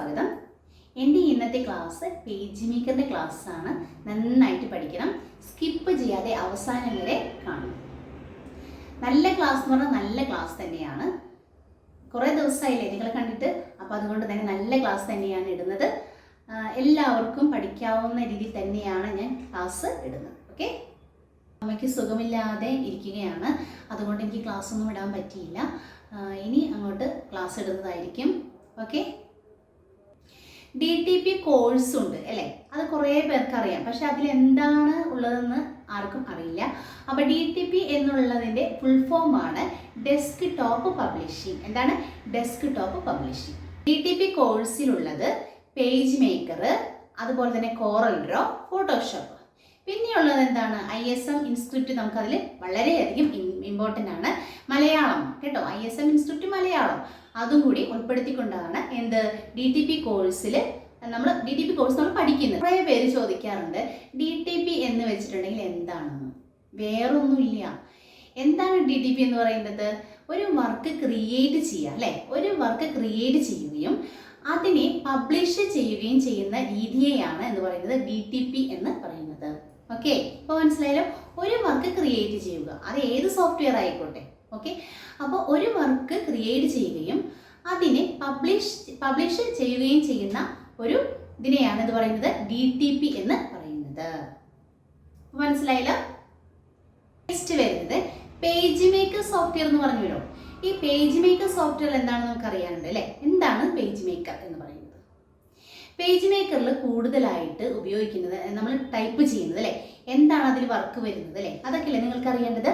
സ്വാഗതം. എന്റെ ഇന്നത്തെ ക്ലാസ് പേജ് മേക്കറിന്റെ ആണ്. നന്നായിട്ട് പഠിക്കണം. സ്കിപ്പ് ചെയ്യാതെ അവസാനം വരെ കാണും. നല്ല ക്ലാസ് എന്ന് പറഞ്ഞാൽ നല്ല ക്ലാസ് തന്നെയാണ്. കുറേ ദിവസമായില്ലേ നിങ്ങൾ കണ്ടിട്ട്? അപ്പോൾ അതുകൊണ്ട് തന്നെ നല്ല ക്ലാസ് തന്നെയാണ് ഇടുന്നത്. എല്ലാവർക്കും പഠിക്കാവുന്ന രീതിയിൽ തന്നെയാണ് ഞാൻ ക്ലാസ് ഇടുന്നത്. ഓക്കെ അമ്മയ്ക്ക് സുഖമില്ലാതെ ഇരിക്കുകയാണ്. അതുകൊണ്ട് എനിക്ക് ക്ലാസ് ഒന്നും ഇടാൻ പറ്റിയില്ല. ഇനി അങ്ങോട്ട് ക്ലാസ് ഇടുന്നതായിരിക്കും. Okay D T P course ഉണ്ട് അല്ലേ? അത് കുറേ പേർക്ക് അറിയാം പക്ഷെ അതിൽ എന്താണ് ഉള്ളതെന്ന് ആർക്കും അറിയില്ല. അപ്പോൾ ഡി ടി പി എന്നുള്ളതിന്റെ ഫുൾ ഫോം ആണ് ഡെസ്ക് ടോപ്പ് പബ്ലിഷിംഗ് എന്താണ്? Desktop publishing D T P കോഴ്സിലുള്ളത് PageMaker അതുപോലെ തന്നെ കോറൽ ഡ്രോ ഫോട്ടോഷോപ്പ് പിന്നെയുള്ളത് എന്താണ്? ഐ എസ് എം ഇൻസ്ക്രിപ്റ്റ് നമുക്കതിൽ വളരെയധികം ഇമ്പോർട്ടന്റ് ആണ്. മലയാളം കേട്ടോ? I S M InScript Malayalam. അതും കൂടി ഉൾപ്പെടുത്തിക്കൊണ്ടാണ് എന്ത്? ഡി ടി പി കോഴ്സിൽ നമ്മൾ ഡി ടി പി കോഴ്സ് നമ്മൾ പഠിക്കുന്നത്. കുറേ പേര് ചോദിക്കാറുണ്ട് ഡി ടി പി എന്ന് വെച്ചിട്ടുണ്ടെങ്കിൽ എന്താണെന്ന്? വേറൊന്നുമില്ല. എന്താണ് ഡി ടി പി എന്ന് പറയുന്നത്? ഒരു വർക്ക് ക്രിയേറ്റ് ചെയ്യുക അല്ലേ? ഒരു വർക്ക് ക്രിയേറ്റ് ചെയ്യുകയും അതിനെ പബ്ലിഷ് ചെയ്യുകയും ചെയ്യുന്ന രീതിയെയാണ് എന്ന് പറയുന്നത് ഡി ടി പി എന്ന് പറയുന്നത്. ഓക്കെ ഇപ്പോൾ മനസ്സിലായാലും ഒരു വർക്ക് ക്രിയേറ്റ് ചെയ്യുക. അത് ഏത് സോഫ്റ്റ്വെയർ ആയിക്കോട്ടെ? ഓക്കെ അപ്പോൾ ഒരു വർക്ക് ക്രിയേറ്റ് ചെയ്യുകയും അതിനെ പബ്ലിഷ് പബ്ലിഷ് ചെയ്യുകയും ചെയ്യുന്ന ഒരു ഇതിനെയാണ് ഇത് പറയുന്നത് ഡി ടി പി എന്ന് പറയുന്നത്. മനസ്സിലായല്ലോ? നെക്സ്റ്റ് വരുന്നത് പേജ് മേക്കർ സോഫ്റ്റ്വെയർ എന്ന് പറഞ്ഞു വരും ഈ പേജ് മേക്കർ സോഫ്റ്റ്വെയർ എന്താണെന്ന് നമുക്ക് അറിയാനുണ്ട് അല്ലേ? എന്താണ് പേജ് മേക്കർ എന്ന് പറയുന്നത്? പേജ് മേക്കറിൽ കൂടുതലായിട്ട് ഉപയോഗിക്കുന്നത് നമ്മൾ ടൈപ്പ് ചെയ്യുന്നത് അല്ലേ? എന്താണ് അതിൽ വർക്ക് വരുന്നത് അല്ലേ? അതൊക്കെയല്ലേ നിങ്ങൾക്ക് അറിയേണ്ടത്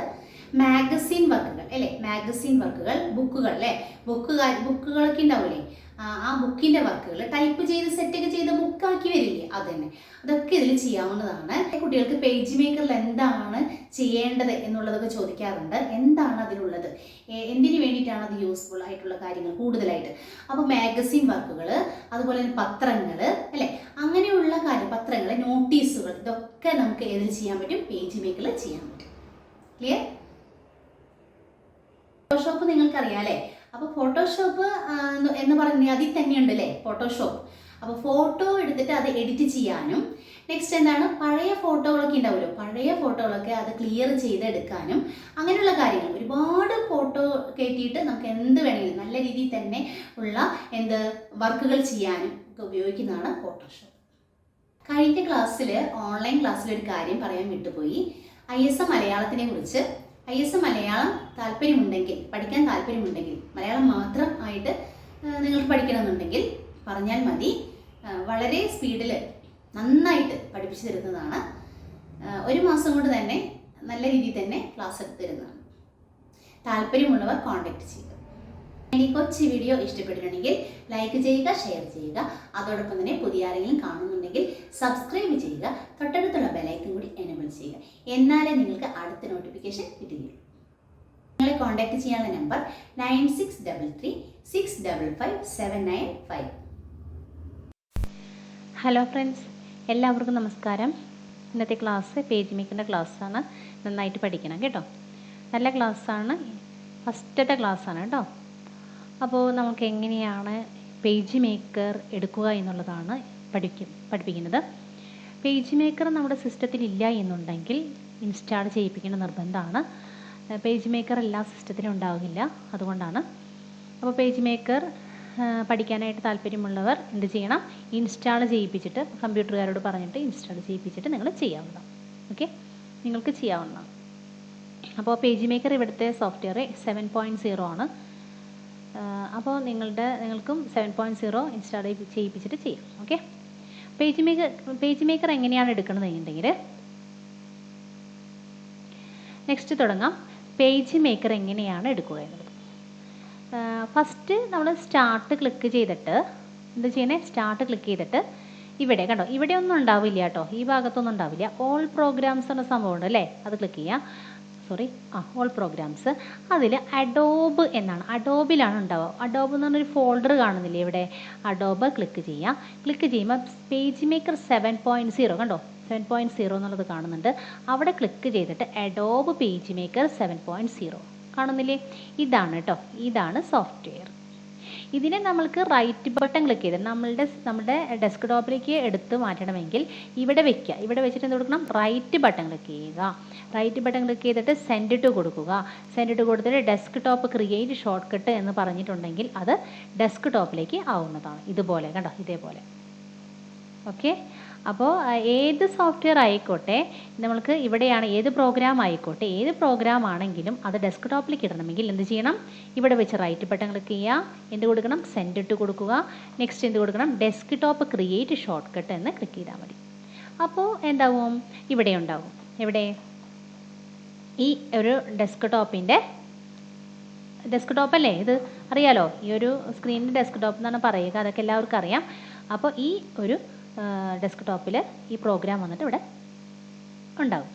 മാഗസിൻ വർക്കുകൾ അല്ലേ? മാഗസിൻ വർക്കുകൾ ബുക്കുകൾ അല്ലേ? ബുക്കുകാർ ബുക്കുകളൊക്കെ ഉണ്ടാവില്ലേ ആ, ബുക്കിന്റെ വർക്കുകൾ ടൈപ്പ് ചെയ്ത് സെറ്റൊക്കെ ചെയ്ത് ബുക്കാക്കി വരില്ലേ? അത് തന്നെ അതൊക്കെ ഇതിൽ ചെയ്യാവുന്നതാണ്. കുട്ടികൾക്ക് പേജ് മേക്കറിൽ എന്താണ് ചെയ്യേണ്ടത് എന്നുള്ളതൊക്കെ ചോദിക്കാറുണ്ട്. എന്താണ് അതിലുള്ളത്? എന്തിനു വേണ്ടിയിട്ടാണ് അത് യൂസ്ഫുൾ ആയിട്ടുള്ള കാര്യങ്ങൾ കൂടുതലായിട്ട്? അപ്പോൾ മാഗസിൻ വർക്കുകൾ അതുപോലെ തന്നെ പത്രങ്ങൾ അല്ലേ? അങ്ങനെയുള്ള കാര്യം പത്രങ്ങൾ നോട്ടീസുകൾ ഇതൊക്കെ നമുക്ക് ഏതിൽ ചെയ്യാൻ പറ്റും? പേജ് മേക്കറിൽ ചെയ്യാൻ പറ്റും. ക്ലിയർ ഫോട്ടോഷോപ്പ് നിങ്ങൾക്കറിയാം അല്ലേ? അപ്പോൾ ഫോട്ടോഷോപ്പ് എന്ന് പറഞ്ഞാൽ അതിൽ തന്നെയുണ്ട് അല്ലേ? ഫോട്ടോഷോപ്പ് അപ്പോൾ ഫോട്ടോ എടുത്തിട്ട് അത് എഡിറ്റ് ചെയ്യാനും നെക്സ്റ്റ് എന്താണ്? പഴയ ഫോട്ടോകളൊക്കെ ഉണ്ടാവുമല്ലോ? പഴയ ഫോട്ടോകളൊക്കെ അത് ക്ലിയർ ചെയ്ത് ചെയ്തെടുക്കാനും അങ്ങനെയുള്ള കാര്യങ്ങൾ. ഒരുപാട് ഫോട്ടോ കയറ്റിയിട്ട് നമുക്ക് എന്ത് വേണമെങ്കിലും നല്ല രീതിയിൽ തന്നെ ഉള്ള എന്ത് വർക്കുകൾ ചെയ്യാനും ഒക്കെ ഉപയോഗിക്കുന്നതാണ് ഫോട്ടോഷോപ്പ് കഴിഞ്ഞ ക്ലാസ്സിൽ ഓൺലൈൻ ക്ലാസ്സിൽ ഒരു കാര്യം പറയാൻ വിട്ടുപോയി. ഐ എസ് എം മലയാളത്തിനെ കുറിച്ച് ഐ എസ് മലയാളം താല്പര്യമുണ്ടെങ്കിൽ പഠിക്കാൻ താല്പര്യമുണ്ടെങ്കിൽ മലയാളം മാത്രം ആയിട്ട് നിങ്ങൾക്ക് പഠിക്കണമെന്നുണ്ടെങ്കിൽ പറഞ്ഞാൽ മതി. വളരെ സ്പീഡിൽ നന്നായിട്ട് പഠിപ്പിച്ചു തരുന്നതാണ്. ഒരു മാസം കൊണ്ട് തന്നെ നല്ല രീതിയിൽ തന്നെ ക്ലാസ് എടുത്തു തരുന്നതാണ്. താല്പര്യമുള്ളവർ കോണ്ടാക്ട് ചെയ്യുക. ഈ കൊച്ചു വീഡിയോ ഇഷ്ടപ്പെട്ടിട്ടുണ്ടെങ്കിൽ ലൈക്ക് ചെയ്യുക ഷെയർ ചെയ്യുക. അതോടൊപ്പം തന്നെ പുതിയ ആരെങ്കിലും കാണുന്നുണ്ടെങ്കിൽ സബ്സ്ക്രൈബ് ചെയ്യുക. തൊട്ടടുത്തുള്ള ബെലൈക്കും കൂടി എനബിൾ ചെയ്യുക. എന്നാലേ നിങ്ങൾക്ക് അടുത്ത നോട്ടിഫിക്കേഷൻ കിട്ടുകയുള്ളൂ. നിങ്ങളെ കോൺടാക്ട് ചെയ്യാനുള്ള number nine six double three six double five seven nine five hello friends എല്ലാവർക്കും നമസ്കാരം. ഇന്നത്തെ ക്ലാസ് പേജ് മേക്കിന്റെ ക്ലാസ്സാണ് നന്നായിട്ട് പഠിക്കണം കേട്ടോ. നല്ല ക്ലാസ്സാണ് ഫസ്റ്റത്തെ ക്ലാസ്സാണ് കേട്ടോ. അപ്പോൾ നമുക്ക് എങ്ങനെയാണ് പേജ് മേക്കർ എടുക്കുക എന്നുള്ളതാണ് പഠിക്കും പഠിപ്പിക്കുന്നത്. പേജ് മേക്കർ നമ്മുടെ സിസ്റ്റത്തിൽ ഇല്ല എന്നുണ്ടെങ്കിൽ ഇൻസ്റ്റാൾ ചെയ്യിപ്പിക്കേണ്ട നിർബന്ധമാണ്. പേജ് മേക്കർ എല്ലാ സിസ്റ്റത്തിലും ഉണ്ടാവില്ല അതുകൊണ്ടാണ്. അപ്പോൾ പേജ് മേക്കർ പഠിക്കാനായിട്ട് താല്പര്യമുള്ളവർ എന്ത് ചെയ്യണം? ഇൻസ്റ്റാൾ ചെയ്യിപ്പിച്ചിട്ട് കമ്പ്യൂട്ടറുകാരോട് പറഞ്ഞിട്ട് ഇൻസ്റ്റാൾ ചെയ്യിപ്പിച്ചിട്ട് നിങ്ങൾ ചെയ്യാവുന്നതാണ്. ഓക്കെ? നിങ്ങൾക്ക് ചെയ്യാവുന്നതാണ്. അപ്പോൾ പേജ് മേക്കർ ഇവിടുത്തെ സോഫ്റ്റ്വെയർ സെവൻ പോയിന്റ് സീറോ ആണ്. അപ്പോൾ നിങ്ങളുടെ നിങ്ങൾക്കും സെവൻ പോയിന്റ് സീറോ ഇൻസ്റ്റാൾ ചെയ്യിപ്പിച്ചിട്ട് ചെയ്യാം okay page maker page maker എങ്ങനെയാണ് എടുക്കുന്നത് എന്നുണ്ടെങ്കിൽ നെക്സ്റ്റ് തുടങ്ങാം. പേജ് മേക്കർ എങ്ങനെയാണ് എടുക്കുക എന്നുള്ളത്. ഫസ്റ്റ് നമ്മൾ സ്റ്റാർട്ട് ക്ലിക്ക് ചെയ്തിട്ട് എന്താ ചെയ്യണേ സ്റ്റാർട്ട് ക്ലിക്ക് ചെയ്തിട്ട് ഇവിടെ കണ്ടോ ഇവിടെ ഒന്നും ഉണ്ടാവില്ല കേട്ടോ. ഈ ഭാഗത്തൊന്നും ഉണ്ടാവില്ല. ഓൾ പ്രോഗ്രാംസ് എന്ന സംഭവമുണ്ട് അല്ലേ അത് ക്ലിക്ക് ചെയ്യാം. സോറി ആ ഓൾ പ്രോഗ്രാംസ് അതിൽ അഡോബ് എന്നാണ്. അഡോബിലാണ് ഉണ്ടാവുക. അഡോബ് എന്ന് പറഞ്ഞൊരു ഫോൾഡർ കാണുന്നില്ലേ ഇവിടെ? അഡോബ് ക്ലിക്ക് ചെയ്യാം ക്ലിക്ക് ചെയ്യുമ്പോൾ PageMaker seven point zero കണ്ടോ? സെവൻ പോയിന്റ് സീറോ എന്നുള്ളത് കാണുന്നുണ്ട്. അവിടെ ക്ലിക്ക് ചെയ്തിട്ട് Adobe PageMaker seven point zero കാണുന്നില്ലേ? ഇതാണ് കേട്ടോ ഇതാണ് സോഫ്റ്റ്വെയർ ഇതിനെ നമ്മൾക്ക് റൈറ്റ് ബട്ടൺ ക്ലിക്ക് ചെയ്ത് നമ്മളുടെ നമ്മുടെ ഡെസ്ക് ടോപ്പിലേക്ക് എടുത്ത് മാറ്റണമെങ്കിൽ ഇവിടെ വെക്കുക ഇവിടെ വെച്ചിട്ട് എന്ത് കൊടുക്കണം? റൈറ്റ് ബട്ടൺ ക്ലിക്ക് ചെയ്യുക. റൈറ്റ് ബട്ടൺ ക്ലിക്ക് ചെയ്തിട്ട് സെൻഡ് ടു കൊടുക്കുക. സെൻഡ് ടു കൊടുത്തിട്ട് desktop create shortcut എന്ന് പറഞ്ഞിട്ടുണ്ടെങ്കിൽ അത് ഡെസ്ക് ടോപ്പിലേക്ക് ആവുന്നതാണ്. ഇതുപോലെ കണ്ടോ? ഇതേപോലെ. ഓക്കെ അപ്പോൾ ഏത് സോഫ്റ്റ്വെയർ ആയിക്കോട്ടെ നമ്മൾക്ക് ഇവിടെയാണ് ഏത് പ്രോഗ്രാം ആയിക്കോട്ടെ ഏത് പ്രോഗ്രാം ആണെങ്കിലും അത് ഡെസ്ക് ടോപ്പിലേക്ക് ഇടണമെങ്കിൽ എന്ത് ചെയ്യണം? ഇവിടെ വെച്ച് റൈറ്റ് ബട്ടൺ ക്ലിക്ക് ചെയ്യുക എന്ത് കൊടുക്കണം? സെൻഡ് ഇട്ട് കൊടുക്കുക. നെക്സ്റ്റ് എന്ത് കൊടുക്കണം? Desktop create shortcut എന്ന് ക്ലിക്ക് ചെയ്താൽ മതി. അപ്പോൾ എന്താവും? ഇവിടെ ഉണ്ടാവും. എവിടെ? ഈ ഒരു ഡെസ്ക് ടോപ്പിന്റെ ഡെസ്ക് ടോപ്പ് അല്ലേ ഇത്? അറിയാലോ? ഈ ഒരു സ്ക്രീനിന്റെ ഡെസ്ക് ടോപ്പ് എന്നാണ് പറയുക. അതൊക്കെ എല്ലാവർക്കും അറിയാം. അപ്പോൾ ഈ ഒരു ഡെസ്ക് ടോപ്പിൽ ഈ പ്രോഗ്രാം വന്നിട്ട് ഇവിടെ ഉണ്ടാകും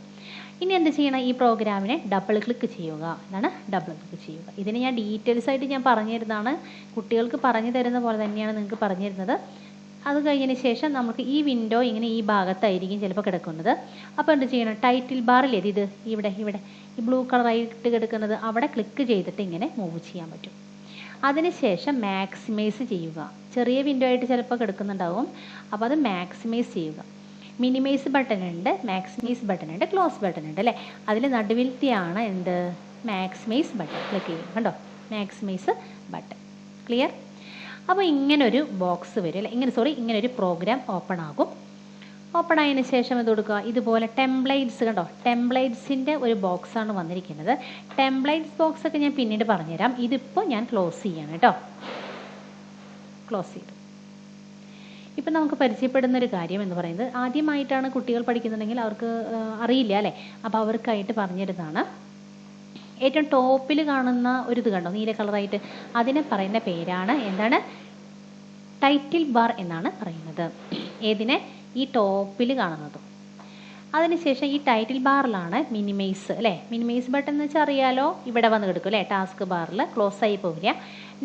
ഇനി എന്ത് ചെയ്യണം? ഈ പ്രോഗ്രാമിനെ ഡബിൾ ക്ലിക്ക് ചെയ്യുക. എന്നാണ് ഡബിൾ ക്ലിക്ക് ചെയ്യുക. ഇതിന് ഞാൻ ഡീറ്റെയിൽസ് ആയിട്ട് ഞാൻ പറഞ്ഞു തരുന്നതാണ് കുട്ടികൾക്ക് പറഞ്ഞു തരുന്ന പോലെ തന്നെയാണ് നിങ്ങൾക്ക് പറഞ്ഞു തരുന്നത് അത് കഴിഞ്ഞതിന് ശേഷം നമുക്ക് ഈ വിൻഡോ ഇങ്ങനെ ഈ ഭാഗത്തായിരിക്കും ചിലപ്പോൾ കിടക്കുന്നത്. അപ്പോൾ എന്ത് ചെയ്യണം? ടൈറ്റിൽ ബാറിലേത് ഇത്? ഇവിടെ ഇവിടെ. ഈ ബ്ലൂ കളറായിട്ട് കിടക്കുന്നത്. അവിടെ ക്ലിക്ക് ചെയ്തിട്ട് ഇങ്ങനെ മൂവ് ചെയ്യാൻ പറ്റും. അതിനുശേഷം മാക്സിമൈസ് ചെയ്യുക. ചെറിയ വിൻഡോ ആയിട്ട് ചിലപ്പോൾ കിടക്കുന്നുണ്ടാവും. അപ്പോൾ അത് മാക്സിമൈസ് ചെയ്യുക. മിനിമൈസ് ബട്ടൺ ഉണ്ട്. മാക്സിമൈസ് ബട്ടൺ ഉണ്ട്. ക്ലോസ് ബട്ടൺ ഉണ്ട് അല്ലേ? അതിൽ നടുവിലത്തെയാണ് എന്ത്? മാക്സിമൈസ് ബട്ടൺ ക്ലിക്ക് ചെയ്യുക. കണ്ടോ? മാക്സിമൈസ് ബട്ടൺ ക്ലിയർ അപ്പോൾ ഇങ്ങനൊരു ബോക്സ് വരും അല്ലേ? ഇങ്ങനെ സോറി ഇങ്ങനൊരു പ്രോഗ്രാം ഓപ്പൺ ആകും. ഓപ്പൺ ആയതിന് ശേഷം ഇത് കൊടുക്കുക. ഇതുപോലെ ടെംപ്ലേറ്റ്സ് കണ്ടോ? ടെംപ്ലേറ്റ്സിന്റെ ഒരു ബോക്സാണ് വന്നിരിക്കുന്നത്. ടെംപ്ലേറ്റ്സ് ബോക്സ് ഒക്കെ ഞാൻ പിന്നീട് പറഞ്ഞുതരാം. ഇതിപ്പോൾ ഞാൻ ക്ലോസ് ചെയ്യാണ് കേട്ടോ. ക്ലോസ് ചെയ്തു. ഇപ്പം നമുക്ക് പരിചയപ്പെടുന്ന ഒരു കാര്യം എന്ന് പറയുന്നത് ആദ്യമായിട്ടാണ് കുട്ടികൾ പഠിക്കുന്നുണ്ടെങ്കിൽ അവർക്ക് അറിയില്ല അല്ലേ? അപ്പോൾ അവർക്കായിട്ട് പറഞ്ഞിരുന്നതാണ്. ഏറ്റവും ടോപ്പിൽ കാണുന്ന ഒരു ഇത് കണ്ടോ? നീല കളറായിട്ട്. അതിനെ പറയുന്ന പേരാണ് എന്താണ്? ടൈറ്റിൽ ബാർ എന്നാണ് പറയുന്നത്. ഏതിനെ? ഈ ടോപ്പിൽ കാണുന്നത്. അതിനുശേഷം ഈ ടൈറ്റിൽ ബാറിലാണ് മിനിമൈസ് അല്ലേ? മിനിമൈസ് ബട്ടൺ എന്ന് വെച്ചാൽ അറിയാലോ? ഇവിടെ വന്ന് കൊടുക്കും അല്ലേ? ടാസ്ക് ബാറിൽ ക്ലോസ് ആയി പോവില്ല.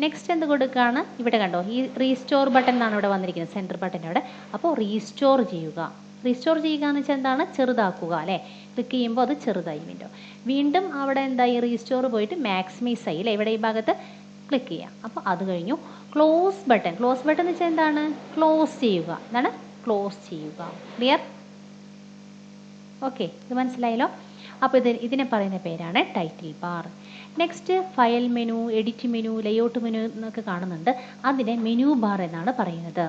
നെക്സ്റ്റ് എന്ത് കൊടുക്കുകയാണ് ഇവിടെ കണ്ടോ ഈ റീസ്റ്റോർ ബട്ടൺ എന്നാണ് ഇവിടെ വന്നിരിക്കുന്നത് സെന്റർ ബട്ടൺ അവിടെ. അപ്പോൾ റീസ്റ്റോർ ചെയ്യുക. റീസ്റ്റോർ ചെയ്യുക എന്ന് വെച്ചാൽ എന്താണ്? ചെറുതാക്കുക അല്ലേ? ക്ലിക്ക് ചെയ്യുമ്പോൾ അത് ചെറുതായി വിൻഡോ വീണ്ടും അവിടെ എന്തായി? റീസ്റ്റോർ പോയിട്ട് മാക്സിമൈസ് ആയി അല്ലേ? ഇവിടെ ഈ ഭാഗത്ത് ക്ലിക്ക് ചെയ്യാം. അപ്പോൾ അത് കഴിഞ്ഞു. ക്ലോസ് ബട്ടൺ ക്ലോസ് ബട്ടൺ എന്ന് വെച്ചാൽ എന്താണ്? ക്ലോസ് ചെയ്യുക. എന്താണ്? ക്ലോസ് ചെയ്യുക. ക്ലിയർ ഓക്കെ ഇത് മനസ്സിലായല്ലോ? അപ്പോൾ ഇത് ഇതിനെ പറയുന്ന പേരാണ് title bar next file menu edit menu layout menu എന്നൊക്കെ കാണുന്നുണ്ട്. അതിനെ മെനു ബാർ എന്നാണ് പറയുന്നത്.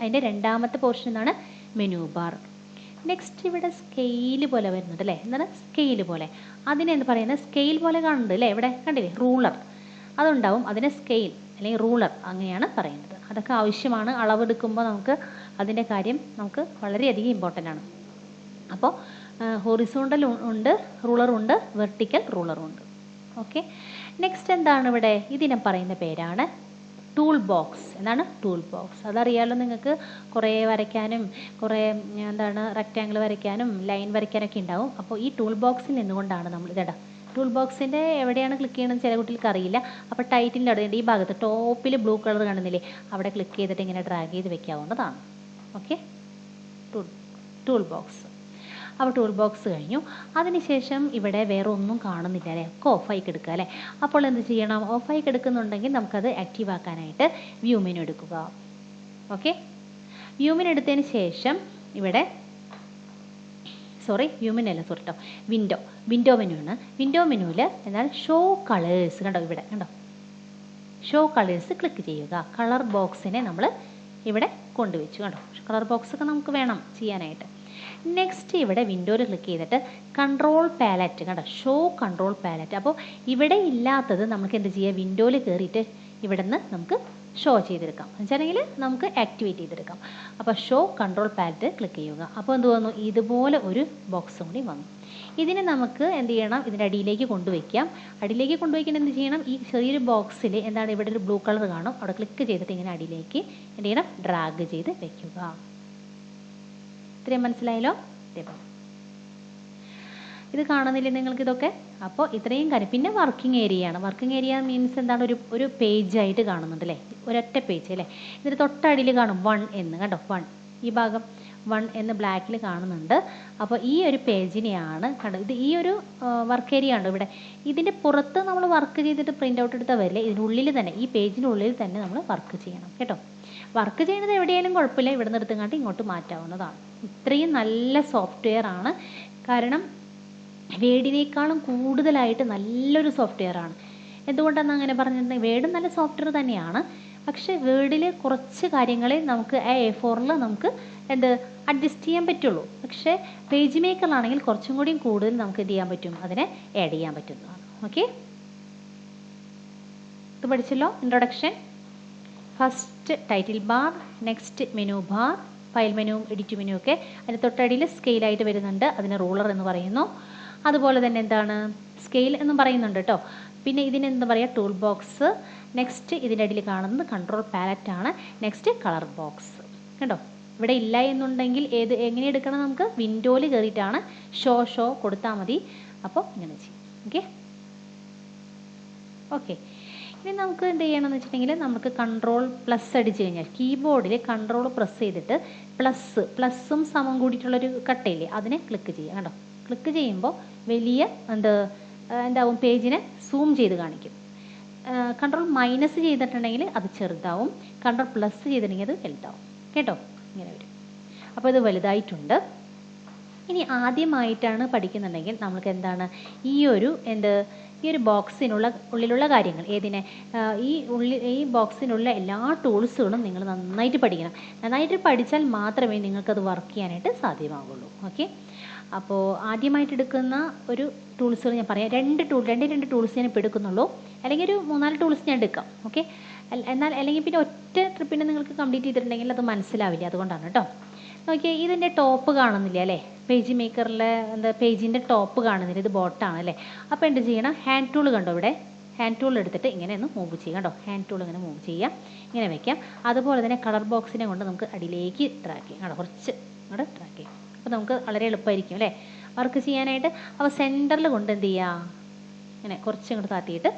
അതിന്റെ രണ്ടാമത്തെ പോർഷൻ എന്നാണ് മെനു ബാർ നെക്സ്റ്റ് ഇവിടെ സ്കെയിൽ പോലെ വരുന്നുണ്ട് അല്ലേ? എന്താണ്? സ്കെയിൽ പോലെ. അതിനെ എന്ന് പറയുന്നത്? സ്കെയിൽ പോലെ കാണുന്നുണ്ട് അല്ലേ? ഇവിടെ കണ്ടില്ലേ? റൂളർ അതുണ്ടാവും അതിനെ സ്കെയിൽ അല്ലെങ്കിൽ റൂളർ അങ്ങനെയാണ് പറയുന്നത്. അതൊക്കെ ആവശ്യമാണ്. അളവെടുക്കുമ്പോൾ നമുക്ക് അതിന്റെ കാര്യം നമുക്ക് വളരെയധികം ഇമ്പോർട്ടന്റ് ആണ്. അപ്പോൾ ഹൊറിസോണ്ടൽ ഉണ്ട് റൂളറുണ്ട് വെർട്ടിക്കൽ റൂളറുണ്ട് ഓക്കെ നെക്സ്റ്റ് എന്താണ് ഇവിടെ? ഇതിനെ പറയുന്ന പേരാണ് ടൂൾ ബോക്സ് എന്നാണ് ടൂൾ ബോക്സ് അതറിയാലോ നിങ്ങൾക്ക് കുറേ വരയ്ക്കാനും കുറേ എന്താണ് റെക്റ്റാങ്കിൾ വരയ്ക്കാനും ലൈൻ വരയ്ക്കാനൊക്കെ ഉണ്ടാവും. അപ്പോൾ ഈ ടൂൾ ബോക്സിൽ നിന്നുകൊണ്ടാണ് നമ്മൾ ഇതടാ ടൂൾ ബോക്സിന്റെ എവിടെയാണ് ക്ലിക്ക് ചെയ്യണമെന്ന് ചില കുട്ടികൾക്ക് അറിയില്ല. അപ്പോൾ ടൈറ്റിന്റെ അവിടെ ഈ ഭാഗത്ത് ടോപ്പിൽ ബ്ലൂ കളർ കാണുന്നില്ലേ അവിടെ ക്ലിക്ക് ചെയ്തിട്ട് ഇങ്ങനെ ഡ്രാഗ് ചെയ്ത് വെക്കാവുന്നതാണ്. ഓക്കെ ടൂൾ ടൂൾ ബോക്സ് അപ്പോൾ ടൂൾ ബോക്സ് കഴിഞ്ഞു. അതിനുശേഷം ഇവിടെ വേറെ ഒന്നും കാണുന്നില്ല അല്ലേ? ഒക്കെ ഓഫായി കിടക്കുക അല്ലേ? അപ്പോൾ എന്ത് ചെയ്യണം? ഓഫായി കിടക്കുന്നുണ്ടെങ്കിൽ നമുക്കത് ആക്റ്റീവ് ആക്കാനായിട്ട് വ്യൂ മെനു എടുക്കുക. ഓക്കെ വ്യൂ മെനു ശേഷം ഇവിടെ സോറി ഹ്യൂമൻ അല്ല സോറി കേട്ടോ വിൻഡോ വിൻഡോ മെനു ആണ്. വിൻഡോ മെനുവിൽ എന്നാൽ ഷോ കളേഴ്സ് കണ്ടോ ഇവിടെ കണ്ടോ? ഷോ കളേഴ്സ് ക്ലിക്ക് ചെയ്യുക. കളർ ബോക്സിനെ നമ്മൾ ഇവിടെ കൊണ്ടുവച്ചു കണ്ടോ? കളർ ബോക്സ് ഒക്കെ നമുക്ക് വേണം ചെയ്യാനായിട്ട്. നെക്സ്റ്റ് ഇവിടെ വിൻഡോയിൽ ക്ലിക്ക് ചെയ്തിട്ട് കൺട്രോൾ പാലറ്റ് കണ്ടോ? ഷോ കൺട്രോൾ പാലറ്റ് അപ്പോൾ ഇവിടെ ഇല്ലാത്തത് നമുക്ക് എന്ത് ചെയ്യുക വിൻഡോയിൽ കയറിയിട്ട് ഇവിടെ നിന്ന് നമുക്ക് ഷോ ചെയ്തെടുക്കാം. എന്നുവെച്ചാണെങ്കിൽ നമുക്ക് ആക്ടിവേറ്റ് ചെയ്തെടുക്കാം. അപ്പോൾ ഷോ കൺട്രോൾ പാലറ്റ് ക്ലിക്ക് ചെയ്യുക. അപ്പോൾ എന്ത് വന്നു? ഇതുപോലെ ഒരു ബോക്സും കൂടി വന്നു. ഇതിനെ നമുക്ക് എന്ത് ചെയ്യണം? ഇതിന്റെ അടിയിലേക്ക് കൊണ്ടുവയ്ക്കാം. അടിയിലേക്ക് കൊണ്ടുവയ്ക്കാൻ എന്ത് ചെയ്യണം? ഈ ചെറിയൊരു ബോക്സിൽ എന്താണ് ഇവിടെ ഒരു ബ്ലൂ കളർ കാണും. അവിടെ ക്ലിക്ക് ചെയ്തിട്ട് ഇങ്ങനെ അടിയിലേക്ക് എന്ത് ചെയ്യണം? ഡ്രാഗ് ചെയ്ത് വെക്കുക. ഇത്രയും മനസ്സിലായല്ലോ? ഇതേപോലെ ഇത് കാണുന്നില്ലേ നിങ്ങൾക്ക് ഇതൊക്കെ? അപ്പോൾ ഇത്രയും കാര്യം. പിന്നെ വർക്കിംഗ് ഏരിയ ആണ്. വർക്കിംഗ് ഏരിയ മീൻസ് എന്താണ്? ഒരു ഒരു പേജ് ആയിട്ട് കാണുന്നുണ്ട് അല്ലേ? ഒരൊറ്റ പേജ് അല്ലേ? ഇതിന് തൊട്ടടിയിൽ കാണും വൺ എന്ന്. കണ്ടോ? വൺ ഈ ഭാഗം വൺ എന്ന് ബ്ലാക്കിൽ കാണുന്നുണ്ട്. അപ്പോൾ ഈ ഒരു പേജിനെയാണ് കണ്ടോ ഇത് ഈ ഒരു വർക്ക് ഏരിയ ഉണ്ട് ഇവിടെ? ഇതിന്റെ പുറത്ത് നമ്മൾ വർക്ക് ചെയ്തിട്ട് പ്രിന്റ് ഔട്ട് എടുത്താൽ വരില്ല? ഇതിനുള്ളിൽ തന്നെ ഈ പേജിനുള്ളിൽ തന്നെ നമ്മൾ വർക്ക് ചെയ്യണം. കേട്ടോ? വർക്ക് ചെയ്യുന്നത് എവിടെയായാലും കുഴപ്പമില്ല. ഇവിടെ നിന്ന് എടുത്തുകൊണ്ട് ഇങ്ങോട്ട് മാറ്റാവുന്നതാണ്. ഇത്രയും നല്ല സോഫ്റ്റ്വെയർ ആണ്. കാരണം വേഡിനേക്കാളും കൂടുതലായിട്ട് നല്ലൊരു സോഫ്റ്റ്വെയർ ആണ്. എന്തുകൊണ്ടാണ് അങ്ങനെ പറഞ്ഞിട്ടുണ്ടെങ്കിൽ വേഡ് നല്ല സോഫ്റ്റ്വെയർ തന്നെയാണ്. പക്ഷേ വേർഡിൽ കുറച്ച് കാര്യങ്ങളെ നമുക്ക് ആ എ ഫോറിൽ നമുക്ക് എന്ത് അഡ്ജസ്റ്റ് ചെയ്യാൻ പറ്റുള്ളൂ. പക്ഷേ പേജ് മേക്കറിലാണെങ്കിൽ കുറച്ചും കൂടിയും കൂടുതൽ നമുക്ക് എന്ത് ചെയ്യാൻ പറ്റും? അതിനെ ആഡ് ചെയ്യാൻ പറ്റുന്നതാണ് ഓക്കെ ഇത് പഠിച്ചല്ലോ? Introduction first title bar next menu bar file മെനുവും edit menu ഒക്കെ. അതിന് തൊട്ടടിയിൽ സ്കെയിലായിട്ട് വരുന്നുണ്ട്. അതിന് റൂളർ എന്ന് പറയുന്നു. അതുപോലെ തന്നെ എന്താണ്? സ്കെയിൽ എന്നും പറയുന്നുണ്ട് കേട്ടോ പിന്നെ ഇതിന് എന്താ പറയുക ടൂൾ ബോക്സ് നെക്സ്റ്റ് ഇതിന്റെ അടിയിൽ കാണുന്നത് കൺട്രോൾ പാലറ്റ് ആണ്. നെക്സ്റ്റ് കളർ ബോക്സ് കണ്ടോ? ഇവിടെ ഇല്ല എന്നുണ്ടെങ്കിൽ ഏത് എങ്ങനെ എടുക്കണം നമുക്ക്? വിൻഡോയിൽ കയറിയിട്ടാണ് ഷോ ഷോ കൊടുത്താൽ മതി. അപ്പോൾ ഇങ്ങനെ ചെയ്യും. ഓക്കെ ഓക്കെ ഇനി നമുക്ക് എന്ത് ചെയ്യണമെന്ന് വെച്ചിട്ടുണ്ടെങ്കിൽ നമുക്ക് കൺട്രോൾ പ്ലസ് അടിച്ച് കഴിഞ്ഞാൽ കീബോർഡിൽ കൺട്രോൾ പ്രസ് ചെയ്തിട്ട് പ്ലസ് പ്ലസ്സും സമം കൂടിയിട്ടുള്ളൊരു കട്ടയില്ലേ? അതിനെ ക്ലിക്ക് ചെയ്യുക കണ്ടോ? ക്ലിക്ക് ചെയ്യുമ്പോൾ വലിയ എന്ത് എന്താവും പേജിനെ സൂം ചെയ്ത് കാണിക്കും. കൺട്രോൾ മൈനസ് ചെയ്തിട്ടുണ്ടെങ്കിൽ അത് ചെറുതാവും. കൺട്രോൾ പ്ലസ് ചെയ്തിട്ടുണ്ടെങ്കിൽ അത് വലുതാവും. കേട്ടോ? ഇങ്ങനെ വരും. അപ്പോൾ ഇത് വലുതായിട്ടുണ്ട്. ഇനി ആദ്യമായിട്ടാണ് പഠിക്കുന്നുണ്ടെങ്കിൽ നമുക്ക് എന്താണ്? ഈ ഒരു എന്ത് ഈ ഒരു ബോക്സിനുള്ള ഉള്ളിലുള്ള കാര്യങ്ങൾ ഏതിനെ? ഈ ഉള്ളിൽ ഈ ബോക്സിനുള്ള എല്ലാ ടൂൾസുകളും നിങ്ങൾ നന്നായിട്ട് പഠിക്കണം. നന്നായിട്ട് പഠിച്ചാൽ മാത്രമേ നിങ്ങൾക്കത് വർക്ക് ചെയ്യാനായിട്ട് സാധ്യമാകുള്ളൂ ഓക്കെ അപ്പോൾ ആദ്യമായിട്ട് എടുക്കുന്ന ഒരു ടൂൾസുകൾ ഞാൻ പറയാം. രണ്ട് ടൂൾ രണ്ട് രണ്ട് ടൂൾസ് ഞാൻ ഇപ്പോൾ എടുക്കുന്നുള്ളൂ. അല്ലെങ്കിൽ ഒരു മൂന്നാൽ ടൂൾസ് ഞാൻ എടുക്കാം ഓക്കെ? എന്നാൽ അല്ലെങ്കിൽ പിന്നെ ഒറ്റ ട്രിപ്പിന് നിങ്ങൾക്ക് കംപ്ലീറ്റ് ചെയ്തിട്ടുണ്ടെങ്കിൽ അത് മനസ്സിലാവില്ല അതുകൊണ്ടാണ് കേട്ടോ. നോക്കിയേ ഇതിന്റെ ടോപ്പ് കാണുന്നില്ല അല്ലേ? പേജ് മേക്കറിലെ എന്താ പേജിന്റെ ടോപ്പ് കാണുന്നില്ല ഇത് ബോട്ടാണ് അല്ലേ? അപ്പോൾ എന്ത് ചെയ്യണം? ഹാൻഡ് ടൂൾ കണ്ടോ ഇവിടെ? ഹാൻഡ് ടൂൾ എടുത്തിട്ട് ഇങ്ങനെ ഒന്ന് മൂവ് ചെയ്യാം കേട്ടോ. ഹാൻഡ് ടൂൾ ഇങ്ങനെ മൂവ് ചെയ്യാം ഇങ്ങനെ വയ്ക്കാം അതുപോലെ തന്നെ കളർ ബോക്സിനെ കൊണ്ട് നമുക്ക് അടിയിലേക്ക് ട്രാക്ക് ചെയ്യാം. കേട്ടോ കുറച്ച് ഇങ്ങോട്ട് ട്രാക്ക് ചെയ്യാം. അപ്പോൾ നമുക്ക് വളരെ എളുപ്പമായിരിക്കും അല്ലേ? വർക്ക് ചെയ്യാനായിട്ട് അപ്പോൾ സെന്ററിൽ കൊണ്ട് എന്ത് ചെയ്യുക ഇങ്ങനെ കുറച്ച് ഇങ്ങോട്ട് താത്തിയിട്ട്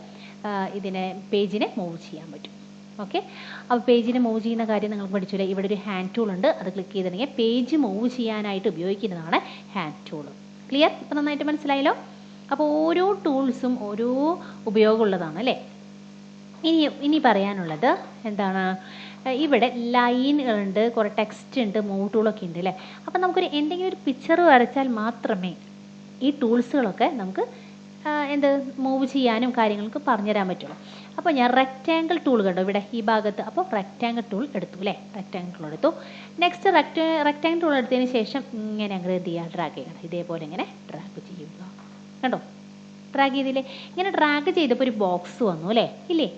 ഇതിനെ പേജിനെ മൂവ് ചെയ്യാൻ പറ്റും. ഓക്കെ അപ്പോൾ പേജിനെ മൂവ് ചെയ്യുന്ന കാര്യം നിങ്ങൾ പഠിച്ചില്ലേ ഇവിടെ ഒരു ഹാൻഡ് ടൂൾ ഉണ്ട് അത് ക്ലിക്ക് ചെയ്തിട്ടുണ്ടെങ്കിൽ പേജ് മൂവ് ചെയ്യാനായിട്ട് ഉപയോഗിക്കുന്നതാണ് ഹാൻഡ് ടൂൾ ക്ലിയർ ഇപ്പം നന്നായിട്ട് മനസ്സിലായല്ലോ? അപ്പോൾ ഓരോ ടൂൾസും ഓരോ ഉപയോഗമുള്ളതാണ് അല്ലേ? ഇനി ഇനി പറയാനുള്ളത് എന്താണ്? ഇവിടെ ലൈനുകളുണ്ട് കുറേ ടെക്സ്റ്റ് ഉണ്ട് മൂവ് ഉണ്ട് അല്ലേ? അപ്പം നമുക്കൊരു എന്തെങ്കിലും ഒരു പിക്ചർ വരച്ചാൽ മാത്രമേ ഈ ടൂൾസുകളൊക്കെ നമുക്ക് എന്ത് മൂവ് ചെയ്യാനും കാര്യങ്ങൾക്ക് പറഞ്ഞുതരാൻ പറ്റുള്ളൂ. അപ്പോൾ ഞാൻ റെക്റ്റാങ്കിൾ ടൂൾ കണ്ടു? ഇവിടെ ഈ ഭാഗത്ത്. അപ്പോൾ റെക്റ്റാങ്കിൾ ടൂൾ എടുത്തു അല്ലേ? റെക്റ്റാങ്കിൾ ടൂൾ എടുത്തു. നെക്സ്റ്റ് റെക്റ്റ റെക്റ്റാങ്കിൾ ടൂൾ എടുത്തതിന് ശേഷം ഇങ്ങനെ അങ്ങനെ എന്ത് ചെയ്യുക ഡ്രാഗ് ചെയ്യണം. ഇതേപോലെ ഇങ്ങനെ ഡ്രാഗ് ചെയ്യുക. കണ്ടോ? ഡ്രാഗ് ചെയ്തില്ലേ? ഇങ്ങനെ ഡ്രാഗ് ചെയ്തപ്പോൾ ഒരു ബോക്സ് വന്നു അല്ലേ? ഇല്ലേ?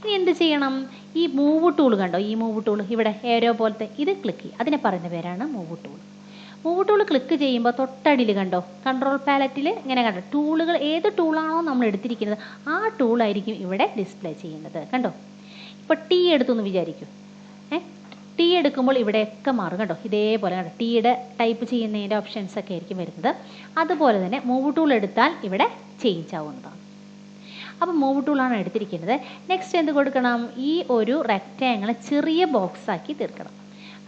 ഇനി എന്ത് ചെയ്യണം? ഈ മൂവ് ടൂൾ കണ്ടോ? ഈ മൂവ് ടൂൾ ഇവിടെ ഏരോ പോലത്തെ ഇത് ക്ലിക്ക് ചെയ്യുക. അതിനെ പറയുന്ന പേരാണ് move tool move tool click ചെയ്യുമ്പോൾ തൊട്ടടിയിൽ കണ്ടോ? കൺട്രോൾ പാലറ്റിൽ ഇങ്ങനെ കണ്ടോ? ടൂളുകൾ ഏത് ടൂളാണോ നമ്മൾ എടുത്തിരിക്കുന്നത് ആ ടൂളായിരിക്കും ഇവിടെ ഡിസ്പ്ലേ ചെയ്യുന്നത്. കണ്ടോ? ഇപ്പോൾ ടീ എടുത്തു എന്ന് വിചാരിക്കൂ. ടീ എടുക്കുമ്പോൾ ഇവിടെയൊക്കെ മാറും കേട്ടോ. ഇതേപോലെ കണ്ടോ ടീയുടെ ടൈപ്പ് ചെയ്യുന്നതിന്റെ ഓപ്ഷൻസ് ഒക്കെ ആയിരിക്കും വരുന്നത്. അതുപോലെ തന്നെ മൂവ് ടൂൾ എടുത്താൽ ഇവിടെ ചേഞ്ച് ആവുന്നതാണ്. അപ്പോൾ മൂവ് ടൂളാണ് എടുത്തിരിക്കുന്നത്. നെക്സ്റ്റ് എന്ത് കൊടുക്കണം? ഈ ഒരു റെക്റ്റാങ്കിൾ ചെറിയ ബോക്സ് ആക്കി തീർക്കണം.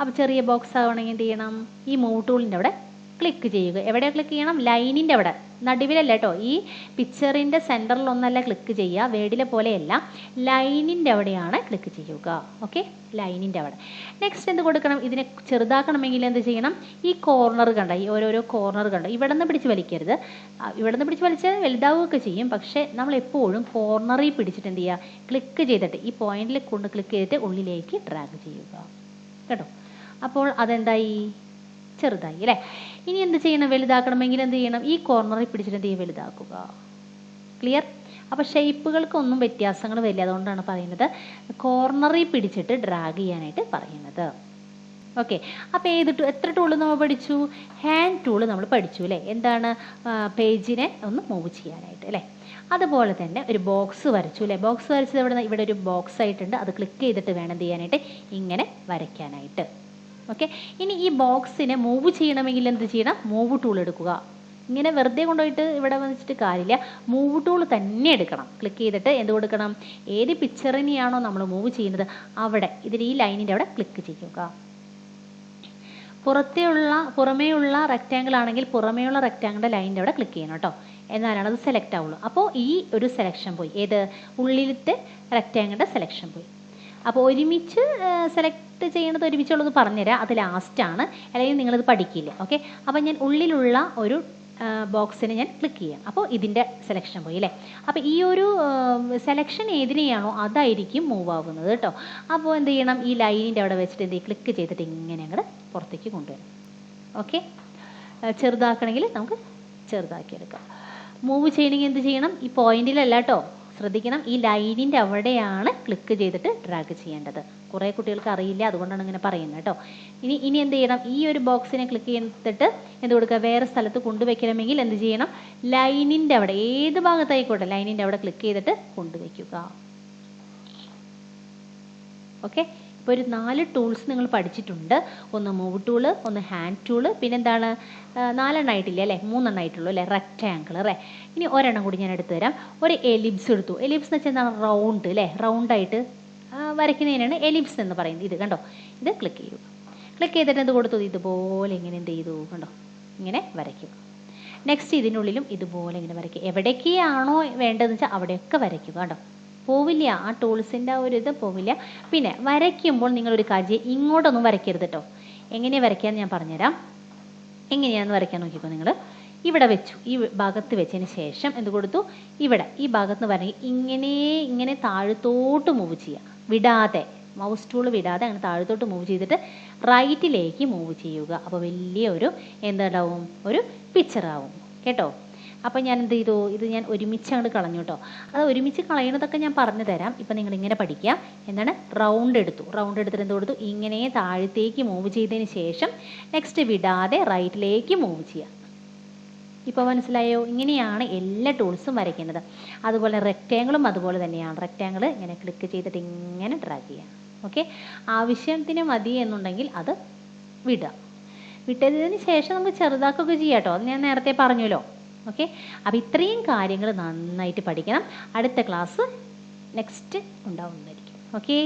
അപ്പോൾ ചെറിയ ബോക്സ് ആവണമെങ്കിൽ എന്ത് ചെയ്യണം? ഈ മൂവ് ടൂളിന്റെ അവിടെ ക്ലിക്ക് ചെയ്യുക. എവിടെ ക്ലിക്ക് ചെയ്യണം? ലൈനിന്റെ അവിടെ. നടുവിലല്ല കേട്ടോ ഈ പിക്ചറിന്റെ സെന്ററിലൊന്നല്ല ക്ലിക്ക് ചെയ്യുക. വേടിലെ പോലെയല്ല. ലൈനിന്റെ അവിടെയാണ് ക്ലിക്ക് ചെയ്യുക. ഓക്കെ ലൈനിന്റെ അവിടെ. നെക്സ്റ്റ് എന്ത് കൊടുക്കണം? ഇതിനെ ചെറുതാക്കണമെങ്കിൽ എന്ത് ചെയ്യണം? ഈ കോർണർ കണ്ട? ഈ ഓരോരോ കോർണർ കണ്ട? ഇവിടെ നിന്ന് പിടിച്ച് വലിക്കരുത്. ഇവിടെ നിന്ന് പിടിച്ച് വലിച്ചാൽ വലുതാവുകയൊക്കെ ചെയ്യും. പക്ഷേ നമ്മൾ എപ്പോഴും കോർണറിൽ പിടിച്ചിട്ട് എന്ത് ചെയ്യുക? ക്ലിക്ക് ചെയ്തിട്ട് ഈ പോയിന്റിൽ കൊണ്ട് ക്ലിക്ക് ചെയ്തിട്ട് ഉള്ളിലേക്ക് ഡ്രാഗ് ചെയ്യുക. കേട്ടോ? അപ്പോൾ അതെന്തായി? ചെറുതായി അല്ലേ? ഇനി എന്ത് ചെയ്യണം? വലുതാക്കണമെങ്കിൽ എന്ത് ചെയ്യണം? ഈ കോർണറിൽ പിടിച്ചിട്ട് എന്ത് വലുതാക്കുക. ക്ലിയർ അപ്പോൾ ഷേപ്പുകൾക്കൊന്നും വ്യത്യാസങ്ങൾ വരില്ല. അതുകൊണ്ടാണ് പറയുന്നത് കോർണറിൽ പിടിച്ചിട്ട് ഡ്രാഗ് ചെയ്യാനായിട്ട് പറയുന്നത്. ഓക്കെ അപ്പോൾ ഏത് എത്ര ടൂൾ നമ്മൾ പഠിച്ചു? ഹാൻഡ് ടൂൾ നമ്മൾ പഠിച്ചു അല്ലേ? എന്താണ്? പേജിനെ ഒന്ന് മൂവ് ചെയ്യാനായിട്ട് അല്ലേ? അതുപോലെ തന്നെ ഒരു ബോക്സ് വരച്ചു അല്ലേ? ബോക്സ് വരച്ചത് ഇവിടെ ഇവിടെ ഒരു ബോക്സ് ആയിട്ടുണ്ട്. അത് ക്ലിക്ക് ചെയ്തിട്ട് വേണം ചെയ്യാനായിട്ട്? ഇങ്ങനെ വരയ്ക്കാനായിട്ട്. ഓക്കെ ഇനി ഈ ബോക്സിനെ മൂവ് ചെയ്യണമെങ്കിൽ എന്ത് ചെയ്യണം? മൂവ് ടൂൾ എടുക്കുക. ഇങ്ങനെ വെറുതെ കൊണ്ടുപോയിട്ട് ഇവിടെ വന്നിട്ട് കാര്യമില്ല. മൂവ് ടൂൾ തന്നെ എടുക്കണം. ക്ലിക്ക് ചെയ്തിട്ട് എന്ത് കൊടുക്കണം? ഏത് പിക്ചറിനെയാണോ നമ്മൾ മൂവ് ചെയ്യുന്നത് അവിടെ ഇതിൽ ഈ ലൈനിന്റെ അവിടെ ക്ലിക്ക് ചെയ്യുക. പുറത്തെയുള്ള പുറമേയുള്ള റെക്റ്റാങ്കിൾ ആണെങ്കിൽ പുറമേയുള്ള റെക്റ്റാങ്കിളിന്റെ ലൈനിന്റെ അവിടെ ക്ലിക്ക് ചെയ്യണം കേട്ടോ. എന്നാലാണ് അത് സെലക്ട് ആവുള്ളൂ. അപ്പോൾ ഈ ഒരു സെലക്ഷൻ പോയി. ഏത്? ഉള്ളിലത്തെ റെക്റ്റാങ്കിളിന്റെ സെലക്ഷൻ പോയി. അപ്പോൾ ഒരുമിച്ച് സെലക്ട് ചെയ്യണത് ഒരുമിച്ചുള്ളത് പറഞ്ഞുതരാം. അത് ലാസ്റ്റാണ് അല്ലെങ്കിൽ നിങ്ങളിത് പഠിക്കില്ല. ഓക്കെ അപ്പോൾ ഞാൻ ഉള്ളിലുള്ള ഒരു ബോക്സിന് ഞാൻ ക്ലിക്ക് ചെയ്യാം. അപ്പോൾ ഇതിന്റെ സെലക്ഷൻ പോയി അല്ലേ? അപ്പോൾ ഈ ഒരു സെലക്ഷൻ ഏതിനെയാണോ അതായിരിക്കും മൂവ് ആവുന്നത് കേട്ടോ. അപ്പോൾ എന്ത് ചെയ്യണം? ഈ ലൈനിന്റെ അവിടെ വെച്ചിട്ട് എന്ത് ക്ലിക്ക് ചെയ്തിട്ട് ഇങ്ങനെ അങ്ങോട്ട് പുറത്തേക്ക് കൊണ്ടുവരും. ഓക്കെ ചെറുതാക്കണമെങ്കിൽ നമുക്ക് ചെറുതാക്കി എടുക്കാം. മൂവ് ചെയ്യണമെങ്കിൽ എന്ത് ചെയ്യണം? ഈ പോയിന്റിലല്ല കേട്ടോ ശ്രദ്ധിക്കണം. ഈ ലൈനിന്റെ അവിടെയാണ് ക്ലിക്ക് ചെയ്തിട്ട് ഡ്രാഗ് ചെയ്യേണ്ടത്. കുറേ കുട്ടികൾക്ക് അറിയില്ല അതുകൊണ്ടാണ് ഇങ്ങനെ പറയുന്നത് കേട്ടോ. ഇനി ഇനി എന്ത് ചെയ്യണം? ഈ ഒരു ബോക്സിനെ ക്ലിക്ക് ചെയ്തിട്ട് എന്ത് കൊടുക്കുക? വേറെ സ്ഥലത്ത് കൊണ്ടുവയ്ക്കണമെങ്കിൽ എന്ത് ചെയ്യണം? ലൈനിന്റെ അവിടെ ഏത് ഭാഗത്തായിക്കോട്ടെ ലൈനിന്റെ അവിടെ ക്ലിക്ക് ചെയ്തിട്ട് കൊണ്ടുവയ്ക്കുക. ഓക്കെ ഇപ്പോൾ ഒരു നാല് ടൂൾസ് നിങ്ങൾ പഠിച്ചിട്ടുണ്ട്. ഒന്ന് മൂവ് ടൂൾ ഒന്ന് ഹാൻഡ് ടൂൾ പിന്നെന്താണ്? ആ, നാലെണ്ണം ആയിട്ടില്ല അല്ലേ? മൂന്നെണ്ണം ആയിട്ടുള്ളൂ അല്ലേ? റെക്റ്റാങ്കിൾ അല്ലേ? ഇനി ഒരെണ്ണം കൂടി ഞാൻ എടുത്തു തരാം. ഒരു എലിപ്സ് എടുത്തു. എലിപ്സ് എന്ന് വെച്ചാൽ എന്താണ്? റൗണ്ട് അല്ലേ? റൗണ്ടായിട്ട് വരയ്ക്കുന്നതിനാണ് എലിപ്സ് എന്ന് പറയുന്നത്. ഇത് കണ്ടോ? ഇത് ക്ലിക്ക് ചെയ്യൂ ക്ലിക്ക് ചെയ്തിട്ട് എന്ത് കൊടുത്തു? ഇതുപോലെ ഇങ്ങനെ എന്ത് ചെയ്തു? കണ്ടോ? ഇങ്ങനെ വരയ്ക്കും. നെക്സ്റ്റ് ഇതിനുള്ളിലും ഇതുപോലെ ഇങ്ങനെ വരയ്ക്കുക എവിടേക്കാണോ വേണ്ടതെന്ന് വെച്ചാൽ അവിടെയൊക്കെ വരയ്ക്കുക കേട്ടോ പോവില്ല. ആ ടൂൾസിന്റെ ആ ഒരു ഇത് പോവില്ല. പിന്നെ വരയ്ക്കുമ്പോൾ നിങ്ങളൊരു കാര്യം ഇങ്ങോട്ടൊന്നും വരയ്ക്കരുത് കേട്ടോ എങ്ങനെയാണ് വരയ്ക്കാന്ന് ഞാൻ പറഞ്ഞുതരാം. എങ്ങനെയാണെന്ന് വരയ്ക്കാൻ നോക്കിക്കോ നിങ്ങൾ ഇവിടെ വെച്ചു. ഈ ഭാഗത്ത് വെച്ചതിന് ശേഷം എന്ത് കൊടുത്തു? ഇവിടെ. ഈ ഭാഗത്ത് നിന്ന് വരണമെങ്കിൽ ഇങ്ങനെ ഇങ്ങനെ താഴത്തോട്ട് മൂവ് ചെയ്യുക. വിടാതെ. മൗസ് ടൂൾ വിടാതെ അങ്ങനെ താഴത്തോട്ട് മൂവ് ചെയ്തിട്ട് റൈറ്റിലേക്ക് മൂവ് ചെയ്യുക. അപ്പോൾ വലിയ ഒരു എന്തുണ്ടാവും ഒരു പിക്ചറാവും കേട്ടോ? അപ്പോൾ ഞാൻ എന്ത് ചെയ്തു? ഇത് ഞാൻ ഒരുമിച്ച് അങ്ങോട്ട് കളഞ്ഞു കേട്ടോ അത് ഒരുമിച്ച് കളയണതൊക്കെ ഞാൻ പറഞ്ഞു തരാം. ഇപ്പം നിങ്ങൾ ഇങ്ങനെ പഠിക്കുക എന്താണ്? റൗണ്ട് എടുത്തു. റൗണ്ട് എടുത്തിട്ട് എന്ത് കൊടുത്തു? ഇങ്ങനെ താഴത്തേക്ക് മൂവ് ചെയ്തതിന് ശേഷം നെക്സ്റ്റ് വിടാതെ റൈറ്റിലേക്ക് മൂവ് ചെയ്യുക ഇപ്പോൾ മനസ്സിലായോ? ഇങ്ങനെയാണ് എല്ലാ ടൂൾസും വരയ്ക്കുന്നത്. അതുപോലെ റെക്റ്റാങ്കിളും അതുപോലെ തന്നെയാണ്. റെക്റ്റാങ്കിൾ ഇങ്ങനെ ക്ലിക്ക് ചെയ്തിട്ട് ഇങ്ങനെ ഡ്രാഗ് ചെയ്യാം. ഓക്കെ ആവശ്യത്തിന് മതി എന്നുണ്ടെങ്കിൽ അത് വിടുക വിട്ടതിന് ശേഷം നമുക്ക് ചെറുതാക്കുകയൊക്കെ ചെയ്യാം കേട്ടോ അത് ഞാൻ നേരത്തെ പറഞ്ഞല്ലോ. ഓക്കെ അപ്പോൾ ഇത്രയും കാര്യങ്ങൾ നന്നായിട്ട് പഠിക്കണം. അടുത്ത ക്ലാസ് നെക്സ്റ്റ് ഉണ്ടാവുന്നതായിരിക്കും. ഓക്കെ